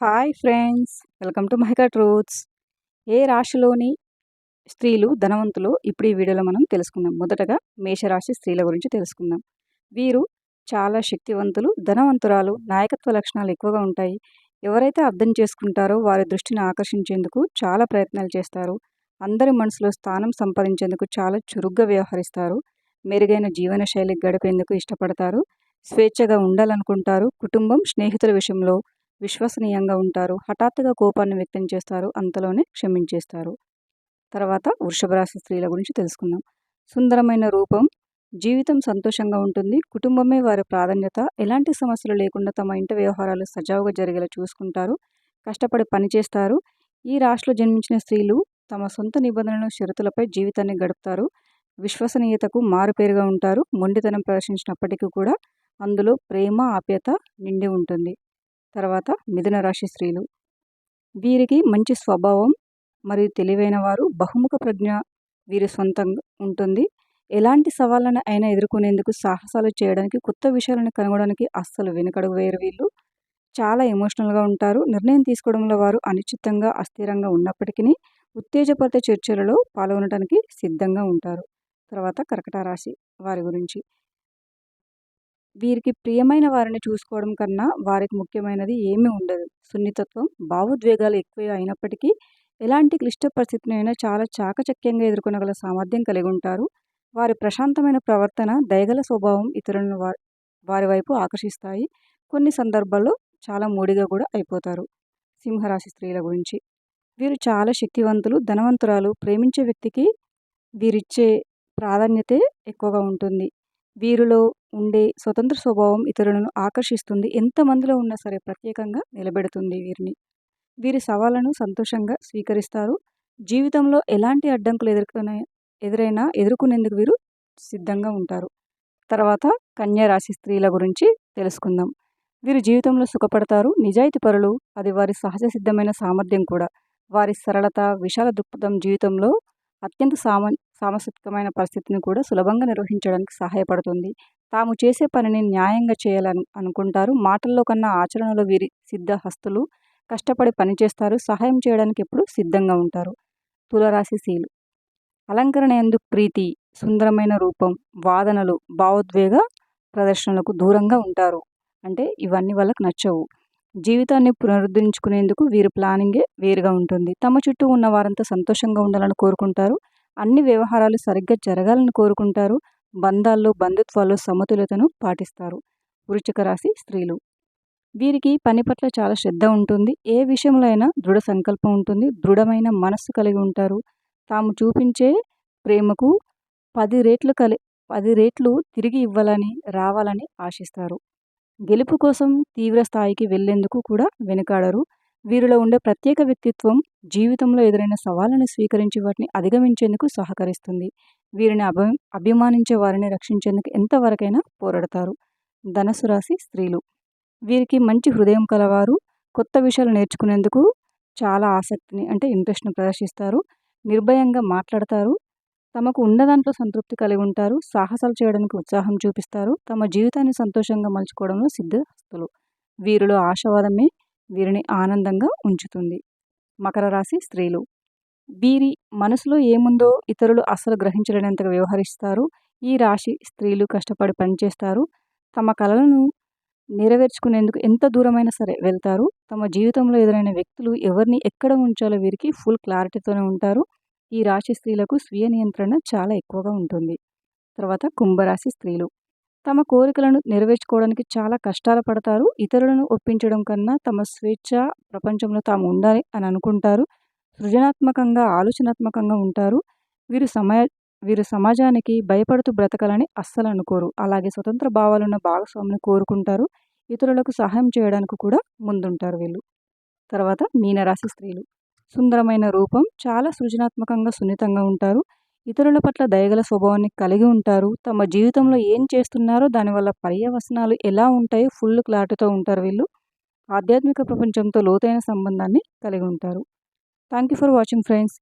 Hi friends welcome to Mahika truths. ఏ రాశిలోని స్త్రీలు ధనవంతులు? ఇప్పుడు ఈ వీడియోలో మనం తెలుసుకుందాం. మొదటగా మేషరాశి స్త్రీల గురించి తెలుసుకుందాం. వీరు చాలా శక్తివంతులు ధనవంతురాలు నాయకత్వ లక్షణాలు ఎక్కువగా ఉంటాయి. ఎవరైతే అర్థం చేసుకుంటారో వారి దృష్టిని ఆకర్షించేందుకు చాలా ప్రయత్నాలు చేస్తారు. అందరి మనసులో స్థానం సంపాదించేందుకు చాలా చురుగ్గా వ్యవహరిస్తారు. మెరుగైన జీవన శైలి గడిపేందుకు ఇష్టపడతారు. స్వేచ్ఛగా ఉండాలనుకుంటారు. కుటుంబం స్నేహితుల విషయంలో విశ్వసనీయంగా ఉంటారు. హఠాత్తుగా కోపాన్ని వ్యక్తం చేస్తారు. అంతలోనే క్షమించేస్తారు. తర్వాత వృషభ రాశి స్త్రీల గురించి తెలుసుకుందాం. సుందరమైన రూపం జీవితం సంతోషంగా ఉంటుంది. కుటుంబమే వారి ప్రాధాన్యత. ఎలాంటి సమస్యలు లేకుండా తమ ఇంటి వ్యవహారాలు సజావుగా జరిగేలా చూసుకుంటారు. కష్టపడి పనిచేస్తారు ఈ రాశిలో జన్మించిన స్త్రీలు తమ సొంత నిబంధనలను షరతులపై జీవితాన్ని గడుపుతారు. విశ్వసనీయతకు మారుపేరుగా ఉంటారు. మొండితనం ప్రదర్శించినప్పటికీ కూడా అందులో ప్రేమ ఆప్యత నిండి ఉంటుంది. తర్వాత మిథున రాశి స్త్రీలు. వీరికి మంచి స్వభావం మరియు తెలివైన వారు బహుముఖ ప్రజ్ఞ వీరి సొంతంగా ఉంటుంది. ఎలాంటి సవాళ్ళను అయినా ఎదుర్కొనేందుకు సాహసాలు చేయడానికి కొత్త విషయాలను కనుగొనడానికి అస్సలు వెనుకడుగు వేరు వీళ్ళు. చాలా ఎమోషనల్గా ఉంటారు. నిర్ణయం తీసుకోవడంలో వారు అనిశ్చితంగా అస్థిరంగా ఉన్నప్పటికీ ఉత్తేజపరిత చర్చలలో పాల్గొనడానికి సిద్ధంగా ఉంటారు. తర్వాత కర్కట రాశి వారి గురించి. వీరికి ప్రియమైన వారిని చూసుకోవడం కన్నా వారికి ముఖ్యమైనది ఏమీ ఉండదు. సున్నితత్వం భావోద్వేగాలు ఎక్కువ అయినప్పటికీ ఎలాంటి క్లిష్ట పరిస్థితినైనా చాలా చాకచక్యంగా ఎదుర్కొనగల సామర్థ్యం కలిగి ఉంటారు. వారి ప్రశాంతమైన ప్రవర్తన దయగల స్వభావం ఇతరులను వారి వారి వైపు ఆకర్షిస్తాయి. కొన్ని సందర్భాల్లో చాలా మూడిగా కూడా అయిపోతారు. సింహరాశి స్త్రీల గురించి. వీరు చాలా శక్తివంతులు ధనవంతురాలు. ప్రేమించే వ్యక్తికి వీరిచ్చే ప్రాధాన్యతే ఎక్కువగా ఉంటుంది. వీరిలో ఉండే స్వతంత్ర స్వభావం ఇతరులను ఆకర్షిస్తుంది. ఎంతమందిలో ఉన్నా సరే ప్రత్యేకంగా నిలబెడుతుంది వీరిని. వీరి సవాళ్ళను సంతోషంగా స్వీకరిస్తారు. జీవితంలో ఎలాంటి అడ్డంకులు ఎదుర్కొనే ఎదురైనా ఎదుర్కొనేందుకు వీరు సిద్ధంగా ఉంటారు. తర్వాత కన్యా రాశి స్త్రీల గురించి తెలుసుకుందాం. వీరు జీవితంలో సుఖపడతారు. నిజాయితీ పరులు అది వారి సహజ సిద్ధమైన సామర్థ్యం కూడా. వారి సరళత విశాల దృక్పథం జీవితంలో అత్యంత సామ సాంస్కృతికమైన పరిస్థితిని కూడా సులభంగా నిర్వహించడానికి సహాయపడుతుంది. తాము చేసే పనిని న్యాయంగా చేయాలని అనుకుంటారు. మాటల్లో కన్నా ఆచరణలో వీరి సిద్ధ హస్తులు కష్టపడి పనిచేస్తారు. సహాయం చేయడానికి ఎప్పుడు సిద్ధంగా ఉంటారు. తులరాశి శీలు. అలంకరణ ఎందుకు ప్రీతి సుందరమైన రూపం వాదనలు భావోద్వేగ ప్రదర్శనలకు దూరంగా ఉంటారు. అంటే ఇవన్నీ వాళ్ళకి నచ్చవు. జీవితాన్ని పునరుద్ధరించుకునేందుకు వీరి ప్లానింగే వేరుగా ఉంటుంది. తమ చుట్టూ ఉన్న వారంతా సంతోషంగా ఉండాలని కోరుకుంటారు. అన్ని వ్యవహారాలు సరిగ్గా జరగాలని కోరుకుంటారు. బంధాల్లో బంధుత్వాల్లో సమతుల్యతను పాటిస్తారు. వృచిక రాశి స్త్రీలు. వీరికి పని పట్ల చాలా శ్రద్ధ ఉంటుంది. ఏ విషయంలో అయినా దృఢ సంకల్పం ఉంటుంది. దృఢమైన మనస్సు కలిగి ఉంటారు. తాము చూపించే ప్రేమకు పది రేట్లు కలి పది రేట్లు తిరిగి ఇవ్వాలని రావాలని ఆశిస్తారు. గెలుపు కోసం తీవ్ర స్థాయికి వెళ్ళేందుకు కూడా వెనుకాడరు. వీరిలో ఉండే ప్రత్యేక వ్యక్తిత్వం జీవితంలో ఎదురైన సవాళ్ళను స్వీకరించి వాటిని అధిగమించేందుకు సహకరిస్తుంది. వీరిని అభి అభిమానించే వారిని రక్షించేందుకు ఎంతవరకైనా పోరాడతారు. ధనసు రాశి స్త్రీలు. వీరికి మంచి హృదయం కలవారు. కొత్త విషయాలు నేర్చుకునేందుకు చాలా ఆసక్తిని అంటే ఇంట్రెస్ట్ని ప్రదర్శిస్తారు. నిర్భయంగా మాట్లాడతారు. తమకు ఉన్న దాంట్లో సంతృప్తి కలిగి ఉంటారు సాహసాలు చేయడానికి ఉత్సాహం చూపిస్తారు తమ జీవితాన్ని సంతోషంగా మలుచుకోవడంలో సిద్ధహస్తులు. వీరిలో ఆశావాదమే వీరిని ఆనందంగా ఉంచుతుంది. మకర రాశి స్త్రీలు. వీరి మనసులో ఏముందో ఇతరులు అసలు గ్రహించలేనంతగా వ్యవహరిస్తారు. ఈ రాశి స్త్రీలు కష్టపడి పనిచేస్తారు. తమ కళలను నెరవేర్చుకునేందుకు ఎంత దూరమైనా సరే వెళ్తారు. తమ జీవితంలో ఎదురైన వ్యక్తులు ఎవరిని ఎక్కడ ఉంచాలో వీరికి ఫుల్ క్లారిటీతోనే ఉంటారు. ఈ రాశి స్త్రీలకు స్వీయ నియంత్రణ చాలా ఎక్కువగా ఉంటుంది. తర్వాత కుంభరాశి స్త్రీలు. తమ కోరికలను నెరవేర్చుకోవడానికి చాలా కష్టాలు పడతారు. ఇతరులను ఒప్పించడం కన్నా తమ స్వేచ్ఛ ప్రపంచంలో తాము ఉండాలి అని అనుకుంటారు. సృజనాత్మకంగా ఆలోచనాత్మకంగా ఉంటారు. వీరు సమయ వీరు సమాజానికి భయపడుతూ బ్రతకాలని అస్సలు అనుకోరు. అలాగే స్వతంత్ర భావాలున్న భాగస్వామిని కోరుకుంటారు. ఇతరులకు సహాయం చేయడానికి కూడా ముందుంటారు వీళ్ళు. తర్వాత మీనరాశి స్త్రీలు. సుందరమైన రూపం చాలా సృజనాత్మకంగా సున్నితంగా ఉంటారు. ఇతరుల పట్ల దయగల స్వభావాన్ని కలిగి ఉంటారు. తమ జీవితంలో ఏం చేస్తున్నారో దానివల్ల పర్యవసనాలు ఎలా ఉంటాయో ఫుల్ క్లారిటీతో ఉంటారు వీళ్ళు. ఆధ్యాత్మిక ప్రపంచంతో లోతైన సంబంధాన్ని కలిగి ఉంటారు. Thank you for watching friends.